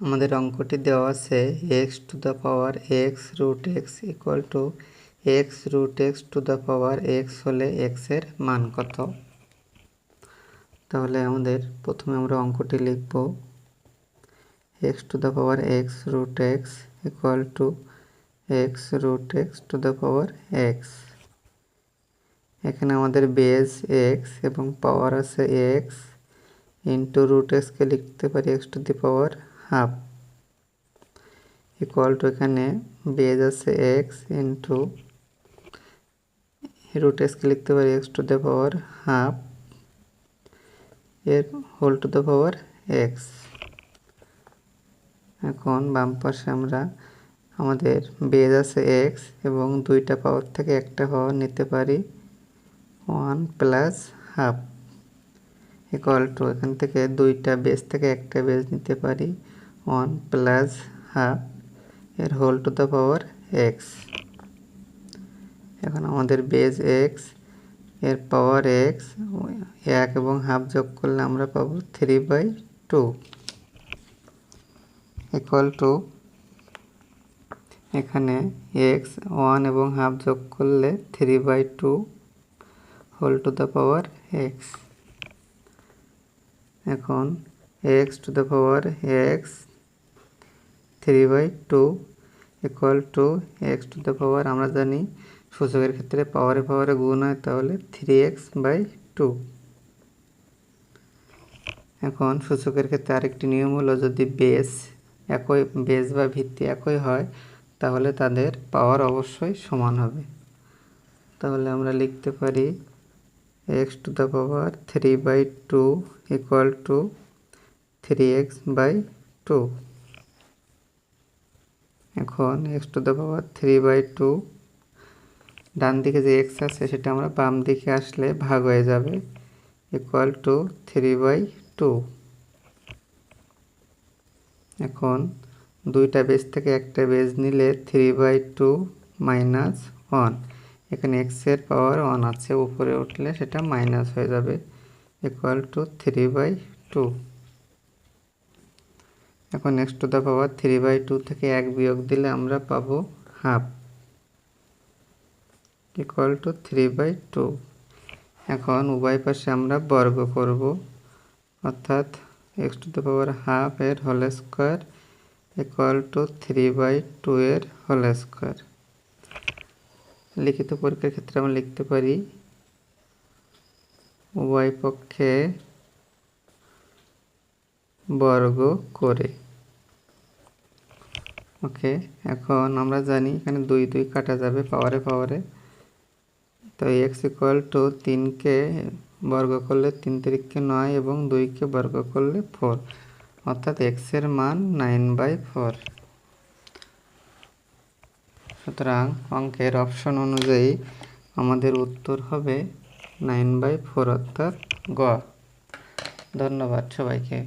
আমাদের অঙ্কটি দেওয়া আছে X to the power X root X equal to X root X to the power X হলে এক্সের মান কত? তাহলে আমাদের প্রথমে আমরা অঙ্কটি লিখব। X to the power X root X equal to X root X to the power X এখানে আমাদের বেস এক্স এবং পাওয়ার আছে এক্স ইন্টু রুট এক্সকে লিখতে পারি x to the power half. Equal to এখানে বেজ আছে এক্স ইন্টু রুট এক্সকে লিখতে পারি x to the power half এর whole to the power x এখন বাম পাশে আমরা আমাদের বেজ আছে এক্স এবং দুইটা পাওয়ার থেকে একটা পাওয়ার নিতে পারি one plus half equal to এখান থেকে দুইটা বেস থেকে একটা বেস নিতে পারি ওয়ান প্লাস হাফ এর whole to the power x এখন আমাদের বেজ এক্সের পাওয়ার এক্স এক এবং হাফ যোগ করলে আমরা পাবো three by two equal to এখানে এক্স ওয়ান এবং হাফ যোগ করলে three by two whole to the power x এখন x to the power x three by two equal to x to the power আমরা জানি সূচকের ক্ষেত্রে পাওয়ারে পাওয়ারে গুণ হয়, তাহলে থ্রি এক্স বাই টু এখন সূচকের ক্ষেত্রে আরেকটি নিয়ম হলো, যদি বেস একই বেস বা ভিত্তি একই হয়, তাহলে তাদের পাওয়ার অবশ্যই সমান হবে। তাহলে আমরা লিখতে পারি x to the power three by two equal to three x by two এখন x to the power three by two ডান দিকে যে এক্স আছে, সেটা আমরা বাম দিকে আসলে ভাগ হয়ে যাবে। Equal to three by two এখন দুইটা বেজ থেকে একটা বেজ নিলে three by two minus one এখানে এক্সের পাওয়ার ওয়ান আছে, উপরে উঠলে সেটা মাইনাস হয়ে যাবে। Equal to three by two এখন x to the power three by two থেকে এক বিয়োগ দিলে আমরা পাবো half equal to three by two এখন উভয় পাশে আমরা বর্গ করব। অর্থাৎ x to the power half এর whole square equal to three by two এর হোল স্কোয়ার লিখিত পরীক্ষার ক্ষেত্রে আমরা লিখতে পারি উভয় পক্ষে বর্গ করে। ওকে, এখন আমরা জানি এখানে দুই দুই কাটা যাবে পাওয়ারে পাওয়ারে। তো এক্স ইকুয়াল টু তিনকে বর্গ করলে তিন তারিখকে নয় এবং দুইকে বর্গ করলে ফোর অর্থাৎ এক্সের মান নাইন বাই ফোর সুতরাং অঙ্কের অপশন অনুযায়ী আমাদের উত্তর হবে নাইন বাই ফোর অর্থাৎ গ। ধন্যবাদ সবাইকে।